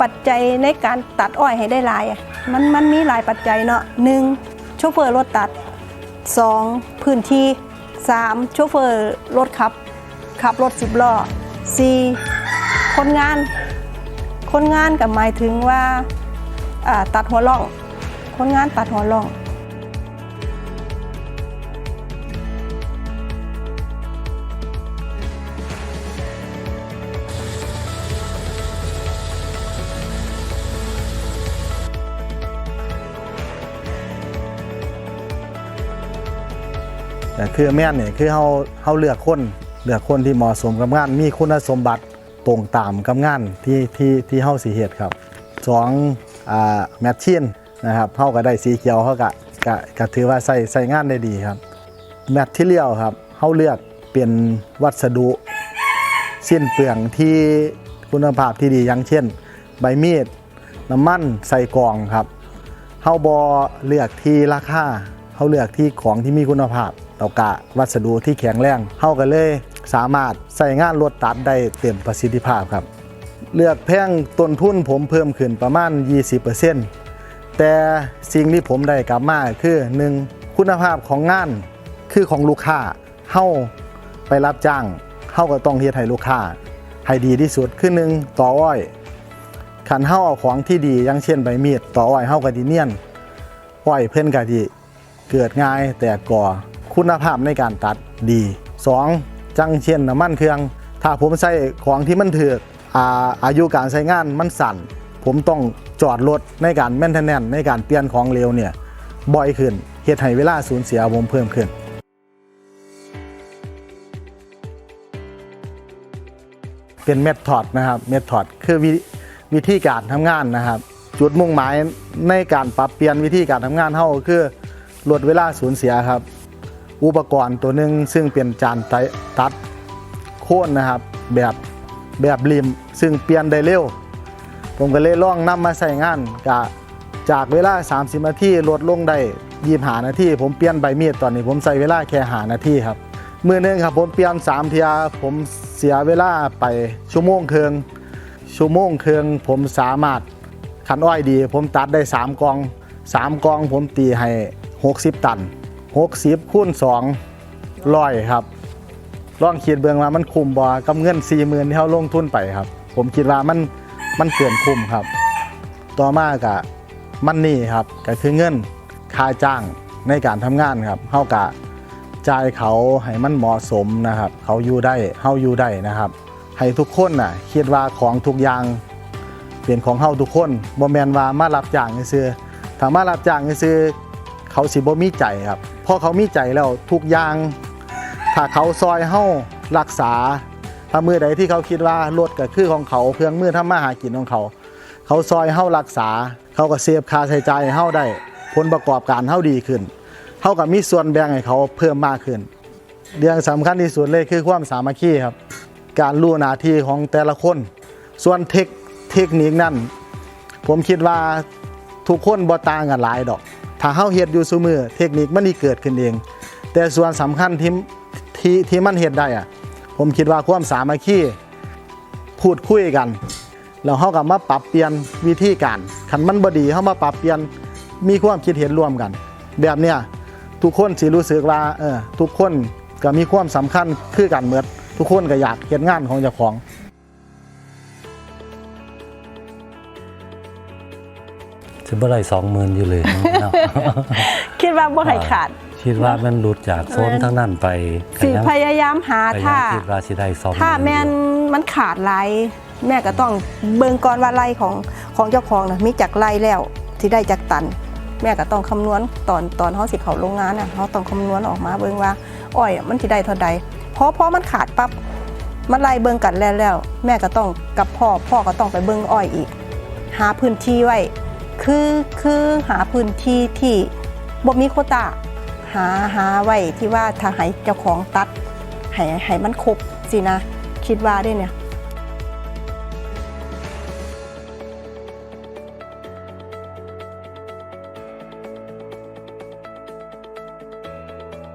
ปัจจัยในการตัดอ้อยให้ได้หลายมันมันมีหลายปัจจัยเนาะหนึ่งโชเฟอร์รถตัดสองพื้นที่สามโชเฟอร์รถขับ ขับรถสิบล้อสี่คนงาน คนงานกับหมายถึงว่าอ่าตัดหัวล่อง คนงานตัดหัวล่อง แต่คือแม่นเนี่ยคือเฮาเฮาเลือกคนเลือกคนที่เหมาะสมกับงาน มีคุณสมบัติตรงตามกับงานที่ที่ที่เฮาสิเฮ็ดครับสองอ่าแมทชินนะครับเฮาก็ได้สีเขียวเฮาก็ก็ก็ถือว่าใส่ใส่งานได้ดีครับแมทที่เลียวครับเฮาเลือกเป็นวัสดุสิ้นเปลืองที่คุณภาพที่ดีอย่างเช่น ใบมีดน้ำมันใส่กล่องครับเฮาบอเลือกที่ราคา เฮาเลือกที่ของที่มีคุณภาพแล้วก็วัสดุที่แข็งแรงเฮาก็เลยสามารถใส่งานรถตัดได้เต็มประสิทธิภาพครับ เลือกแพงต้นทุนผมเพิ่มขึ้นประมาณ 20%แต่สิ่งที่ผมได้กลับมาคือ 1. คุณภาพของงานคือของลูกค้าเฮาไปรับจ้างเฮาก็ต้องเฮ็ดให้ลูกค้าให้ดีที่สุดคือหนึ่งต่ออ้อยขันเฮาเอาของที่ดีอย่างเช่นใบมีดต่ออ้อยเฮาก็ดีเนียนอ้อยเพิ่นก็ดี เกิดง่ายแต่ก่อคุณภาพในการตัดดีสองจังเช่นน้ำมันเครื่อง ถ้าผมใส่ของที่มันถือกอาอายุการใช้งานมันสั่น ผมต้องจอดรถในการแมนเทนแนนในการเปลี่ยนของเร็วเนี่ยบ่อยขึ้นเฮ็ดให้เวลาสูญเสียผมเพิ่มขึ้นเป็นเมธอดนะครับเมธอดคือวิวิธีการทำงานนะครับ จุดมุ่งหมายในการปรับเปลี่ยนวิธีการทำงานเท่าคือ ลดเวลาสูญเสียครับ อุปกรณ์ตัวหนึ่งซึ่งเป็นจานตตัดโค่นนะครับแบบแบบริม ซึ่งเปลี่ยนได้เร็ว ผมก็เลยลองนำมาใส่งานกะจากเวลา 30 นาทีลดลงได้ยีหานาทีผมเปลี่ยนใบมีดตอนนี้ผมใส่เวลาแค่หานาทีครับมือหนึงครับผมเปลี่ยน3เทียผมเสียเวลาไปชั่วโมงเครึ่งชั่วโมงเครึ่งผมสามารถขันอ้อยดี ผมตัดได้ 3กอง 3กองผมตีให้ 60 ตัน 60คูณ2ร้อยครับลองคิดเบื้องว่ามันคุ้มบ่กับเงิน40,000ที่เขาลงทุนไปครับ ผมคิดว่ามันมันเกินคุ้มครับ ต่อมากะมันนี่ครับก็คือเงินค่าจ้างในการทำงานครับเฮากะจ่ายเขาให้มันเหมาะสมนะครับ เขาอยู่ได้เฮาอยู่ได้นะครับ ให้ทุกคนน่ะคิดว่าของทุกอย่างเป็นของเฮาทุกคนบ่แมนว่ามารับจ้างซื่อถ้ามารับจ้างซื่อ เขาสิบ่มีใจครับพราะเขามีใจแล้วทุกอย่าง ถ้าเขาซอยเฮารักษาถ้ามือใดที่เขาคิดว่ารถก็คือของเขาเครื่องมือทำมาหากินของเขา เขาซอยเฮารักษา เขาก็เซฟค่าใช้จ่ให้เฮาได้ ผลประกอบการเฮาดีขึ้นเท่ากับมีส่วนแบ่งให้เขาเพิ่มมากขึ้น เรื่องสำคัญที่สุดเลยคือความสามัคคีครับ การรู้หน้าที่ของแต่ละคน ส่วนเทคเทคนิคนั้นผมคิดว่าทุกคนบ่ต่างกันหลายดอก ถ้าเฮาเฮ็ดอยู่ซุมือเทคนิคมันนี่เกิดขึ้นเอง แต่ส่วนสำคัญที่ที่ที่มันเฮ็ดได้อะผมคิดว่าความสามัคคีพูดคุยกันแล้วเฮาก็มาปรับเปลี่ยนวิธีการคันมันบ่ดีเฮามาปรับเปลี่ยนมีความคิดเห็นร่วมกัน แบบเนี้ยทุกคนสิรู้สึกว่าเออทุกคนก็มีความสำคัญคือกันเหมือนทุกคนก็อยากเฮ็ดงานของเจ้าของ จะเมื่อไรสองหมื่นอยู่เลยเนาะคิดว่าบ่ให้ขาด คิดว่ามันหลุดจากโซนทั้งนั้นไปสิพยายามหาก็ยังถ้า คิดว่าสิได้สองหถ้ามื่นแม่นมันขาดไรแม่ก็ต้องเบิ่งก่อนว่าไรของของเจ้าของนะมีจากไรแล้วที่ได้จากตัน แม่ก็ต้องคำนวณตอนตอนเขาสิเขาโรงงานน่ะเขาต้องคำนวณออกมาเบิ่งว่าอ้อยมันสิได้เท่าใดเพราะเพราะมันขาดปั๊บมันไล่เบิ่งกันแล้วแล้ว แม่ก็ต้องกับพ่อพ่อก็ต้องไปเบิ่งอ้อยอีก หาพื้นที่ไว้ คือคือหาพื้นที่ที่บ่มีโคตาหาหาไว้ที่ว่าถ้าให้เจ้าของตัดให้ให้มันครบสินะ คิดว่าได้เนี่ย